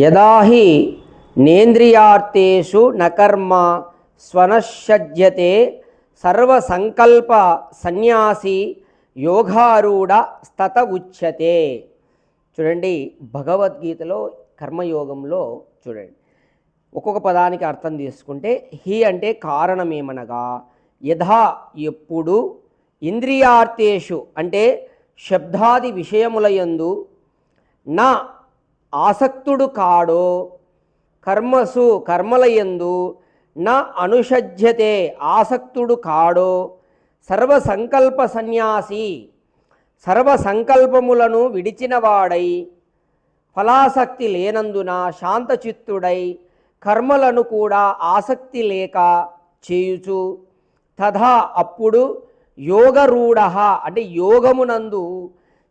యదాహి నేంద్రియార్థేషు నకర్మ స్వనశ్యజ్యతే సర్వసంకల్ప సన్యాసి యోగారూఢ స్తత ఉచ్యతే. చూడండి భగవద్గీతలో కర్మయోగంలో చూడండి ఒక్కొక్క పదానికి అర్థం తీసుకుంటే హి అంటే కారణమేమనగా యథా ఎప్పుడు ఇంద్రియార్థేషు అంటే శబ్దాది విషయములయందు నా ఆసక్తుడు కాడో కర్మసు కర్మలయందు నా అనుషజ్యతే ఆసక్తుడు కాడో సర్వసంకల్ప సన్యాసి సర్వసంకల్పములను విడిచినవాడై ఫలాసక్తి లేనందున శాంతచిత్తుడై కర్మలను కూడా ఆసక్తి లేక చేయుచు తథా అప్పుడు యోగరూఢ అంటే యోగమునందు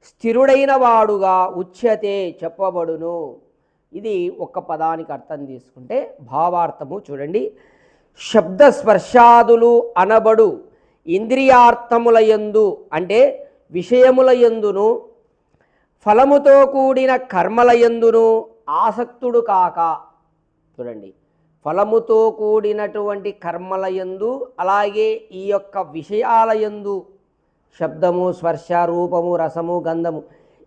స్థిరుడైన వాడుగా ఉచ్యతే చెప్పబడును. ఇది ఒక్క పదానికి అర్థం తీసుకుంటే భావార్థము చూడండి. శబ్ద స్పర్శాదులు అనబడు ఇంద్రియార్థములయందు అంటే విషయములయందును ఫలముతో కూడిన కర్మలయందును ఆసక్తుడు కాక చూడండి. ఫలముతో కూడినటువంటి కర్మలయందు అలాగే ఈ యొక్క విషయాలయందు శబ్దము స్పర్శ రూపము రసము గంధము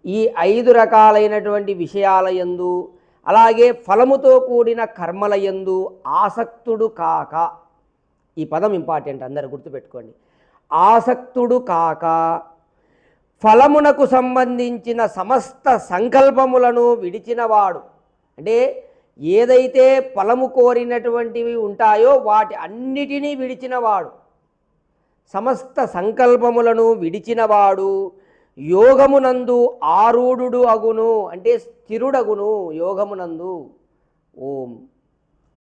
ఈ ఐదు రకాలైనటువంటి విషయాల యందు అలాగే ఫలముతో కూడిన కర్మల యందు ఆసక్తుడు కాక. ఈ పదం ఇంపార్టెంట్ అందరు గుర్తుపెట్టుకోండి. ఆసక్తుడు కాక ఫలమునకు సంబంధించిన సమస్త సంకల్పములను విడిచినవాడు. అంటే ఏదైతే ఫలము కోరినటువంటివి ఉంటాయో వాటి అన్నిటినీ విడిచినవాడు. సమస్త సంకల్పములను విడిచినవాడు యోగమునందు ఆరూఢుడు అగును అంటే స్థిరుడగును యోగమునందు. ఓం.